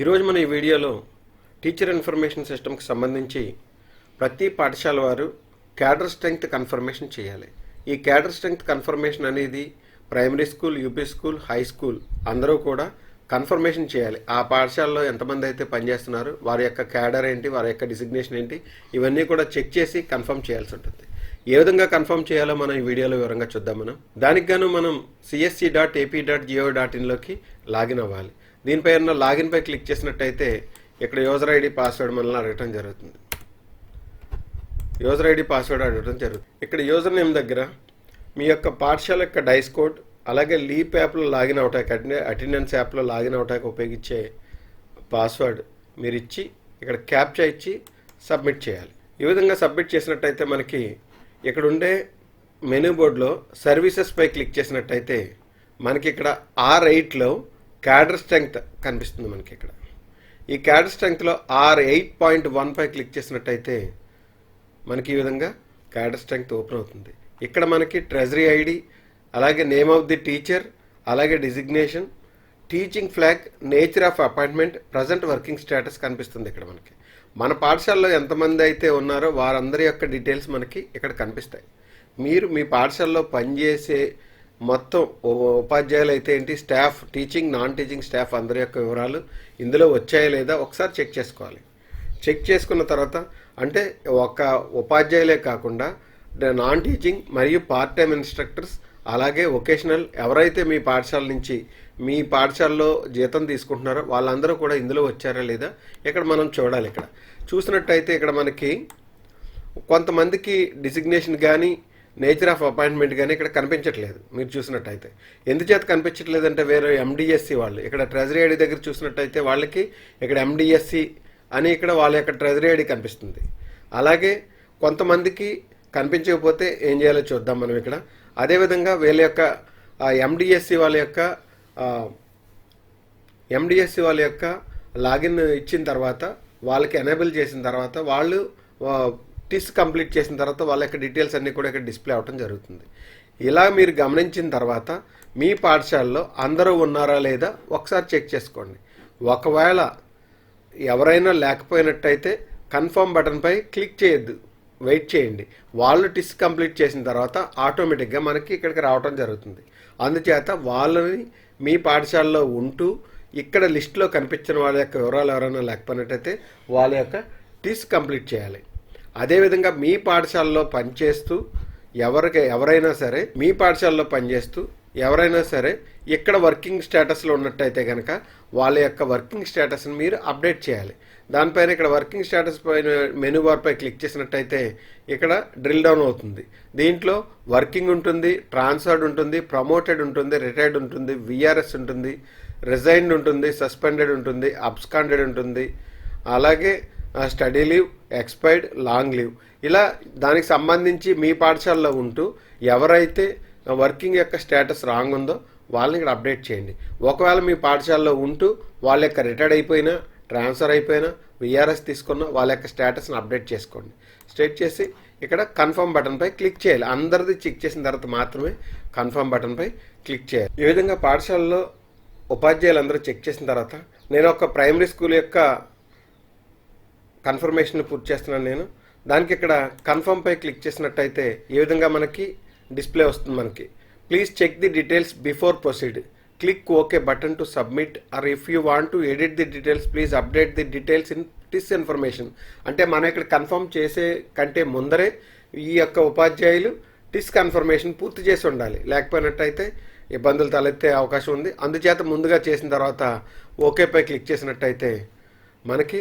ఈరోజు మన ఈ వీడియోలో టీచర్ ఇన్ఫర్మేషన్ సిస్టమ్కి సంబంధించి ప్రతి పాఠశాల వారు క్యాడర్ స్ట్రెంగ్త్ కన్ఫర్మేషన్ చేయాలి. ఈ క్యాడర్ స్ట్రెంగ్త్ కన్ఫర్మేషన్ అనేది primary school UP school high school అందరూ కూడా కన్ఫర్మేషన్ చేయాలి. ఆ పాఠశాలలో ఎంతమంది అయితే పనిచేస్తున్నారు వారి యొక్క క్యాడర్ ఏంటి వారి యొక్క డిసిగ్నేషన్ ఏంటి ఇవన్నీ కూడా చెక్ చేసి కన్ఫర్మ్ చేయాల్సి ఉంటుంది. ఏ విధంగా కన్ఫర్మ్ చేయాలో మనం ఈ వీడియోలో వివరంగా చూద్దాం మనం. దానికి గాను మనం CSC dot AP dot gov dot ఇన్లోకి login అవ్వాలి. దీనిపై ఉన్న లాగిన్పై క్లిక్ చేసినట్టయితే ఇక్కడ యూజర్ ఐడి పాస్వర్డ్ మనల్ని అడగటం జరుగుతుంది. యూజర్ ఐడి పాస్వర్డ్ అడగటం జరుగుతుంది. ఇక్కడ యూజర్ నేమ్ దగ్గర మీ యొక్క పాఠశాల యొక్క డైస్ కోడ్ అలాగే లీప్ యాప్లో లాగిన్ అవటానికి అటెండెన్స్ యాప్లో లాగిన్ అవటానికి ఉపయోగించే పాస్వర్డ్ మీరు ఇచ్చి ఇక్కడ క్యాప్చా ఇచ్చి సబ్మిట్ చేయాలి. ఈ విధంగా సబ్మిట్ చేసినట్టయితే మనకి ఇక్కడ ఉండే మెనూ బోర్డులో సర్వీసెస్పై క్లిక్ చేసినట్టయితే మనకి ఇక్కడ ఆర్ ఎయిట్లో క్యాడర్ స్ట్రెంగ్త్ కనిపిస్తుంది మనకి ఇక్కడ. ఈ క్యాడర్ స్ట్రెంగ్త్లో ఆర్ ఎయిట్ పాయింట్ వన్ పై క్లిక్ చేసినట్టయితే మనకి ఈ విధంగా క్యాడర్ స్ట్రెంగ్త్ ఓపెన్ అవుతుంది. ఇక్కడ మనకి ట్రెజరీ ఐడి అలాగే నేమ్ ఆఫ్ ది టీచర్ అలాగే designation teaching flag nature of appointment present working status కనిపిస్తుంది ఇక్కడ మనకి. మన పాఠశాలలో ఎంతమంది అయితే ఉన్నారో వారందరి యొక్క డీటెయిల్స్ మనకి ఇక్కడ కనిపిస్తాయి. మీరు మీ పాఠశాలలో పనిచేసే మొత్తం ఉపాధ్యాయులు అయితే ఏంటి staff teaching non teaching staff అందరి యొక్క వివరాలు ఇందులో వచ్చాయా లేదా ఒకసారి చెక్ చేసుకోవాలి. చెక్ చేసుకున్న తర్వాత అంటే ఒక ఉపాధ్యాయులే కాకుండా నాన్ టీచింగ్ మరియు పార్ట్ టైం ఇన్స్ట్రక్టర్స్ అలాగే వొకేషనల్ ఎవరైతే మీ పాఠశాల నుంచి మీ పాఠశాలలో జీతం తీసుకుంటున్నారో వాళ్ళందరూ కూడా ఇందులో వచ్చారా లేదా ఇక్కడ మనం చూడాలి ఇక్కడ. చూసినట్టయితే ఇక్కడ మనకి కొంతమందికి డిసిగ్నేషన్ కానీ నేచర్ ఆఫ్ అపాయింట్మెంట్ కానీ ఇక్కడ కనిపించట్లేదు మీరు చూసినట్టయితే. ఎందుచేత కనిపించట్లేదు అంటే వేరే ఎండిఎస్సి వాళ్ళు. ఇక్కడ ట్రెజరీ ఐడి దగ్గర చూసినట్టయితే వాళ్ళకి ఇక్కడ ఎండిఎస్సి అని ఇక్కడ వాళ్ళ యొక్క ట్రెజరీ ఐడి కనిపిస్తుంది. అలాగే కొంతమందికి కనిపించకపోతే ఏం చేయాలో చూద్దాం మనం ఇక్కడ. అదేవిధంగా వీళ్ళ యొక్క ఎండిఎస్సి వాళ్ళ యొక్క ఎండిఎస్సి వాళ్ళ యొక్క లాగిన్ ఇచ్చిన తర్వాత వాళ్ళకి ఎనేబుల్ చేసిన తర్వాత వాళ్ళు టిస్ కంప్లీట్ చేసిన తర్వాత వాళ్ళ యొక్క డీటెయిల్స్ అన్నీ కూడా ఇక్కడ డిస్ప్లే అవటం జరుగుతుంది. ఇలా మీరు గమనించిన తర్వాత మీ పాఠశాలలో అందరూ ఉన్నారా లేదా ఒకసారి చెక్ చేసుకోండి. ఒకవేళ ఎవరైనా లేకపోయినట్టయితే కన్ఫర్మ్ బటన్పై క్లిక్ చేయొద్దు. వెయిట్ చేయండి. వాళ్ళు టిస్ కంప్లీట్ చేసిన తర్వాత ఆటోమేటిక్గా మనకి ఇక్కడికి రావటం జరుగుతుంది. అందుచేత వాళ్ళని మీ పాఠశాలలో ఉంటూ ఇక్కడ లిస్ట్లో కనిపించిన వాళ్ళ యొక్క వివరాలు ఎవరైనా లేకపోయినట్టయితే వాళ్ళ యొక్క టిస్ కంప్లీట్ చేయాలి. అదేవిధంగా మీ పాఠశాలలో పనిచేస్తూ ఎవరికి ఎవరైనా సరే మీ పాఠశాలలో పనిచేస్తూ ఎవరైనా సరే ఇక్కడ వర్కింగ్ స్టేటస్లో ఉన్నట్టయితే కనుక వాళ్ళ యొక్క వర్కింగ్ స్టేటస్ని మీరు అప్డేట్ చేయాలి. దానిపైన ఇక్కడ వర్కింగ్ స్టేటస్ పైన మెనూ బార్ పై క్లిక్ చేసినట్టయితే ఇక్కడ డ్రిల్ డౌన్ అవుతుంది. దీంట్లో వర్కింగ్ ఉంటుంది ట్రాన్స్ఫర్డ్ ఉంటుంది ప్రమోటెడ్ ఉంటుంది రిటైర్డ్ ఉంటుంది విఆర్ఎస్ ఉంటుంది రిజైన్డ్ ఉంటుంది సస్పెండెడ్ ఉంటుంది అబ్స్కాండెడ్ ఉంటుంది. అలాగే study leave expired long leave. ఇలా దానికి సంబంధించి మీ పాఠశాలలో ఉంటూ ఎవరైతే వర్కింగ్ యొక్క స్టేటస్ రాంగ్ ఉందో వాళ్ళని ఇక్కడ అప్డేట్ చేయండి. ఒకవేళ మీ పాఠశాలలో ఉంటూ వాళ్ళ యొక్క రిటైర్డ్ అయిపోయినా ట్రాన్స్ఫర్ అయిపోయినా విఆర్ఎస్ తీసుకున్న వాళ్ళ యొక్క స్టేటస్ని అప్డేట్ చేసుకోండి. స్టేట్ చేసి ఇక్కడ కన్ఫర్మ్ బటన్పై క్లిక్ చేయాలి. అందరిది చెక్ చేసిన తర్వాత మాత్రమే కన్ఫర్మ్ బటన్పై క్లిక్ చేయాలి. ఈ విధంగా పాఠశాలలో ఉపాధ్యాయులందరూ చెక్ చేసిన తర్వాత నేను ఒక ప్రైమరీ స్కూల్ యొక్క కన్ఫర్మేషన్ పూర్తి చేస్తున్నాను నేను. దానికి ఇక్కడ కన్ఫర్మ్ పై క్లిక్ చేసినట్టయితే ఏ విధంగా మనకి డిస్ప్లే వస్తుంది మనకి. Please check the details before proceed. Click okay button to submit or if you want to edit the details please update the details in this information. అంటే మనం ఇక్కడ కన్ఫర్మ్ చేసే కంటే ముందరే ఈ యొక్క ఉపాధ్యాయులు టిస్ కన్ఫర్మేషన్ పూర్తి చేసి ఉండాలి. లేకపోయినట్టయితే ఇబ్బందులు తలెత్తే అవకాశం ఉంది. అందుచేత ముందుగా చేసిన తర్వాత ఓకేపై క్లిక్ చేసినట్టయితే మనకి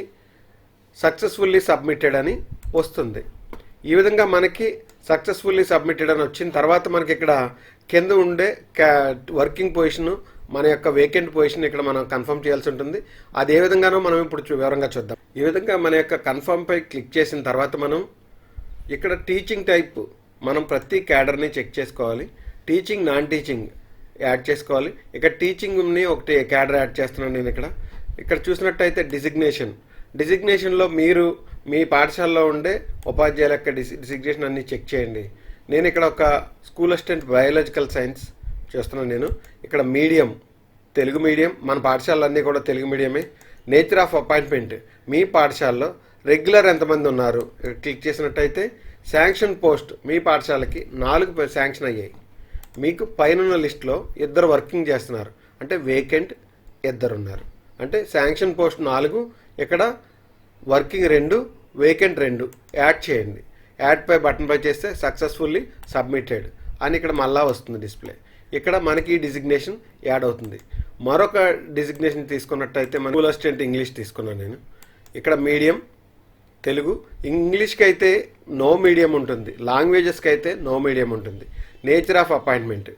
సక్సెస్ఫుల్లీ సబ్మిటెడ్ అని వస్తుంది. ఈ విధంగా మనకి సక్సెస్ఫుల్లీ సబ్మిటెడ్ అని వచ్చిన తర్వాత మనకి ఇక్కడ కింద ఉండే క్యా వర్కింగ్ పొజిషన్ మన యొక్క వేకెంట్ పొజిషన్ ఇక్కడ మనం కన్ఫర్మ్ చేయాల్సి ఉంటుంది. అది ఏ విధంగానో మనం ఇప్పుడు వివరంగా చూద్దాం. ఈ విధంగా మన యొక్క కన్ఫర్మ్ పై క్లిక్ చేసిన తర్వాత మనం ఇక్కడ టీచింగ్ టైప్ మనం ప్రతి క్యాడర్ని చెక్ చేసుకోవాలి. టీచింగ్ నాన్ టీచింగ్ యాడ్ చేసుకోవాలి. ఇక్కడ టీచింగ్ని ఒకటి క్యాడర్ యాడ్ చేస్తున్నాను నేను ఇక్కడ. ఇక్కడ చూసినట్టయితే డిజిగ్నేషన్. డిజిగ్నేషన్లో మీరు మీ పాఠశాలలో ఉండే ఉపాధ్యాయుల యొక్క డిసి డిజిగ్నేషన్ అన్ని చెక్ చేయండి. నేను ఇక్కడ ఒక స్కూల్ అసిస్టెంట్ బయాలజికల్ సైన్స్ చేస్తున్నాను నేను. ఇక్కడ మీడియం తెలుగు మీడియం మన పాఠశాలన్నీ కూడా తెలుగు మీడియమే నేచర్ ఆఫ్ అపాయింట్మెంట్ మీ పాఠశాలలో రెగ్యులర్ ఎంతమంది ఉన్నారు? క్లిక్ చేసినట్టయితే శాంక్షన్ పోస్ట్ మీ పాఠశాలకి నాలుగు శాంక్షన్ అయ్యాయి. మీకు పైన లిస్ట్లో ఇద్దరు వర్కింగ్ చేస్తున్నారు. అంటే వేకెంట్ ఇద్దరు ఉన్నారు అంటే శాంక్షన్ పోస్ట్ నాలుగు ఇక్కడ వర్కింగ్ రెండు వేకెంట్ రెండు. యాడ్ చేయండి. యాడ్ పై బటన్ పై చేస్తే సక్సెస్ఫుల్లీ సబ్మిటెడ్ అని ఇక్కడ మళ్ళా వస్తుంది డిస్ప్లే. ఇక్కడ మనకి డిజిగ్నేషన్ యాడ్ అవుతుంది. మరొక డిజిగ్నేషన్ తీసుకున్నట్టయితే మన స్కూల్ అసిస్టెంట్ ఇంగ్లీష్ తీసుకున్నాను నేను. ఇక్కడ మీడియం తెలుగు. ఇంగ్లీష్కి అయితే నో మీడియం ఉంటుంది. లాంగ్వేజెస్కి అయితే నో మీడియం ఉంటుంది. నేచర్ ఆఫ్ అపాయింట్మెంట్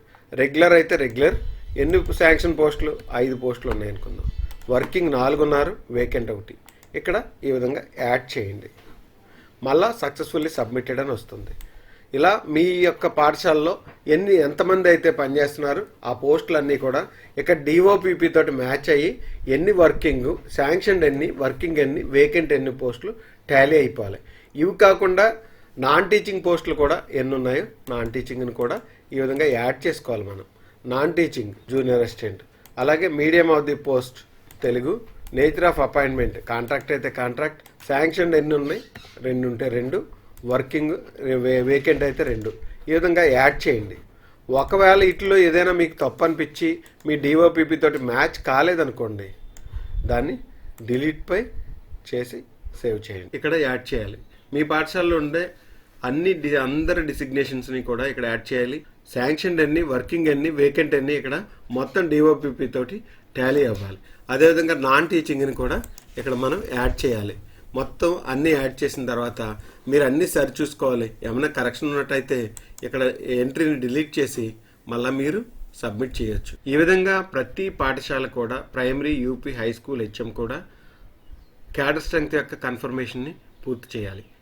రెగ్యులర్ అయితే రెగ్యులర్ ఎన్ని శాంక్షన్ పోస్టులు ఐదు పోస్టులు ఉన్నాయి అనుకుందాం. వర్కింగ్ నాలుగున్నర వేకెంట్ ఒకటి. ఇక్కడ ఈ విధంగా యాడ్ చేయండి. మళ్ళా సక్సెస్ఫుల్లీ సబ్మిటెడ్ అని వస్తుంది. ఇలా మీ యొక్క పాఠశాలలో ఎన్ని ఎంతమంది అయితే పనిచేస్తున్నారు ఆ పోస్టులన్నీ కూడా ఇక్కడ డిఓపిపి తోటి మ్యాచ్ అయ్యి ఎన్ని వర్కింగ్ శాంక్షన్ ఎన్ని వర్కింగ్ ఎన్ని వేకెంట్ ఎన్ని పోస్టులు టాలీ అయిపోవాలి. ఇవి కాకుండా నాన్ టీచింగ్ పోస్టులు కూడా ఎన్ని ఉన్నాయో నాన్ టీచింగ్ని కూడా ఈ విధంగా యాడ్ చేసుకోవాలి మనం. Non teaching junior assistant. అలాగే medium of the post Telugu. Nature of appointment contract అయితే కాంట్రాక్ట్ శాంక్షన్ ఎన్ని ఉన్నాయి? రెండు ఉంటే రెండు. వర్కింగ్ వేకెంట్ అయితే రెండు. ఈ విధంగా యాడ్ చేయండి. ఒకవేళ ఇట్లో ఏదైనా మీకు తప్పు అనిపించి మీ డిఓపిపి తోటి మ్యాచ్ కాలేదనుకోండి దాన్ని డిలీట్పై చేసి సేవ్ చేయండి. ఇక్కడ యాడ్ చేయాలి. మీ పాఠశాలలో ఉండే అన్ని డి అందరి డిసిగ్నేషన్స్ని కూడా ఇక్కడ యాడ్ చేయాలి. శాంక్షన్ అన్ని వర్కింగ్ అన్ని వేకెంట్ అన్ని ఇక్కడ మొత్తం డిఓపిపి తోటి టాలీ అవ్వాలి. అదేవిధంగా నాన్ టీచింగ్ని కూడా ఇక్కడ మనం యాడ్ చేయాలి. మొత్తం అన్ని యాడ్ చేసిన తర్వాత మీరు అన్ని సరి చూసుకోవాలి. ఏమైనా కరెక్షన్ ఉన్నట్టయితే ఇక్కడ ఎంట్రీని డిలీట్ చేసి మళ్ళీ మీరు సబ్మిట్ చేయొచ్చు. ఈ విధంగా ప్రతి పాఠశాల కూడా primary UP high school HM కూడా క్యాడర్ స్ట్రెంగ్త్ యొక్క కన్ఫర్మేషన్ని పూర్తి చేయాలి.